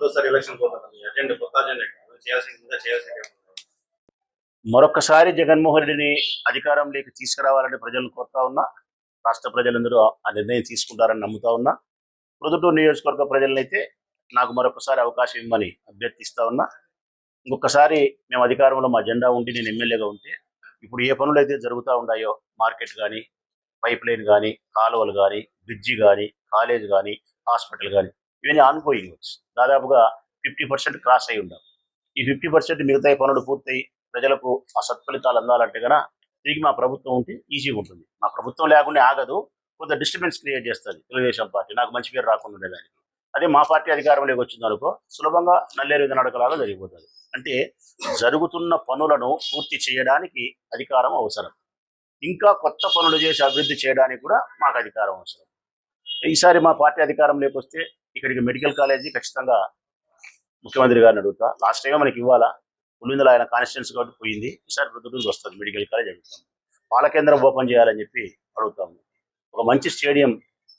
మూడోసారి ఎలక్షన్ పోతుంది కొత్త అజెండా చేయాల్సింది చేయాల్సింది మరొకసారి జగన్మోహన్ రెడ్డిని అధికారంలోకి తీసుకురావాలని ప్రజలు కోరుతా ఉన్నా రాష్ట్ర ప్రజలందరూ ఆ నిర్ణయం తీసుకుంటారని నమ్ముతా ఉన్నా ప్రొద్దుటూరు నియోజకవర్గ ప్రజలనైతే నాకు మరొకసారి అవకాశం ఇవ్వమని అభ్యర్థిస్తా ఉన్నా ఇంకొకసారి మేము అధికారంలో మా జెండా ఉండి నేను ఎమ్మెల్యేగా ఉంటే ఇప్పుడు ఏ పనులు అయితే జరుగుతూ ఉన్నాయో మార్కెట్ కానీ పైప్ లైన్ కానీ కాలువలు కానీ బ్రిడ్జి కానీ కాలేజ్ కానీ హాస్పిటల్ కానీ ఇవన్నీ ఆన్గోయింగ్ వర్క్స్ దాదాపుగా ఫిఫ్టీ పర్సెంట్ క్రాస్ అయి ఉండాలి. ఈ ఫిఫ్టీ పర్సెంట్ మిగతా పనులు పూర్తయి ప్రజలకు ఆ సత్ఫలితాలు అందాలంటే కనుక తిరిగి మా ప్రభుత్వం ఉంటే ఈజీగా ఉంటుంది. మా ప్రభుత్వం లేకుండా ఆగదు. కొంత డిస్టర్బెన్స్ క్రియేట్ చేస్తుంది తెలుగుదేశం పార్టీ. నాకు మంచి పేరు రాకుండా ఉండేదానికి. అదే మా పార్టీ అధికారంలోకి వచ్చింది అనుకో సులభంగా నల్లేరు నడకలాగా జరిగిపోతుంది. అంటే జరుగుతున్న పనులను పూర్తి చేయడానికి అధికారం అవసరం. ఇంకా కొత్త పనులు చేసి అభివృద్ధి చేయడానికి కూడా మాకు అధికారం అవసరం. ఈసారి మా పార్టీ అధికారంలోకి వస్తే ఇక్కడికి మెడికల్ కాలేజీ ఖచ్చితంగా ముఖ్యమంత్రి గారిని అడుగుతా. లాస్ట్ టైం మనకి ఇవ్వాలా? ఉల్లిందల ఆయన కాన్స్టిట్యున్సీ కాబట్టి పోయింది. ఈసారి ప్రొద్దుటూరుకి వస్తుంది మెడికల్ కాలేజ్ అడుగుతాం పాల కేంద్రం ఓపెన్ చేయాలని చెప్పి అడుగుతాము. ఒక మంచి స్టేడియం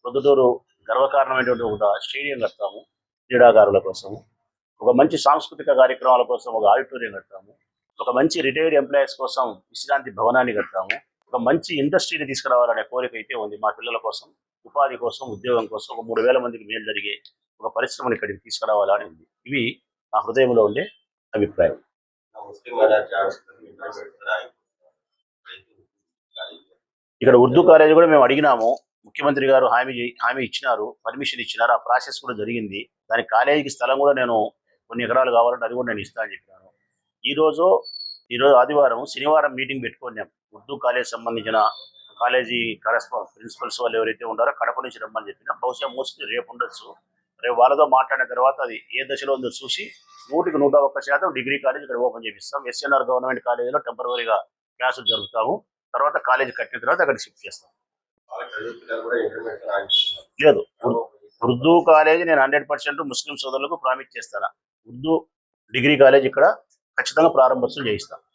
ప్రొద్దుటూరు గర్వకారణమైనటువంటి ఒక స్టేడియం కడతాము క్రీడాకారుల కోసం ఒక మంచి సాంస్కృతిక కార్యక్రమాల కోసం ఒక ఆడిటోరియం కడతాము. ఒక మంచి రిటైర్డ్ ఎంప్లాయీస్ కోసం విశ్రాంతి భవనాన్ని కడతాము. ఒక మంచి ఇండస్ట్రీని తీసుకురావాలనే కోరిక అయితే ఉంది మా పిల్లల కోసం. ఉపాధి కోసం ఉద్యోగం కోసం ఒక మూడు వేల మందికి మేలు జరిగే ఒక పరిశ్రమని ఇక్కడికి తీసుకురావాలని ఉంది. ఇవి నా హృదయంలో ఉండే అభిప్రాయం. ఇక్కడ ఉర్దూ కాలేజ్ కూడా మేము అడిగినాము. ముఖ్యమంత్రి గారు హామీ హామీ ఇచ్చినారు పర్మిషన్ ఇచ్చినారు. ఆ ప్రాసెస్ కూడా జరిగింది. దాని కాలేజీకి స్థలం కూడా నేను కొన్ని ఎకరాలు కావాలంటే అది కూడా నేను ఇస్తా అని చెప్పినాను. ఈ రోజు ఈ రోజు ఆదివారం శనివారం మీటింగ్ పెట్టుకున్నాం ఉర్దూ కాలేజ్ సంబంధించిన కాలేజీ కరెస్పాండ్ ప్రిన్సిపల్స్ వాళ్ళు ఎవరైతే ఉన్నారో కడప నుంచి రమ్మని చెప్పిన బహుశా మోస్ట్లీ రేపు ఉండొచ్చు. రేపు వాళ్ళతో మాట్లాడిన తర్వాత అది ఏ దశలో ఉందో చూసి నూటికి నూట ఒక్క శాతం డిగ్రీ కాలేజ్ ఇక్కడ ఓపెన్ చేపిస్తాం. ఎస్ఎన్ఆర్ గవర్నమెంట్ కాలేజీలో టెంపరీగా క్లాసులు జరుపుతాము. తర్వాత కాలేజ్ కట్టిన తర్వాత అక్కడ షిఫ్ట్ చేస్తాం. లేదు. ఉర్- ఉర్దూ కాలేజ్ నేను హండ్రెడ్ పర్సెంట్ ముస్లిం సోదరులకు ప్రామిస్ చేస్తాను. ఉర్దూ డిగ్రీ కాలేజ్ ఇక్కడ ఖచ్చితంగా ప్రారంభోత్సవం చేయిస్తాను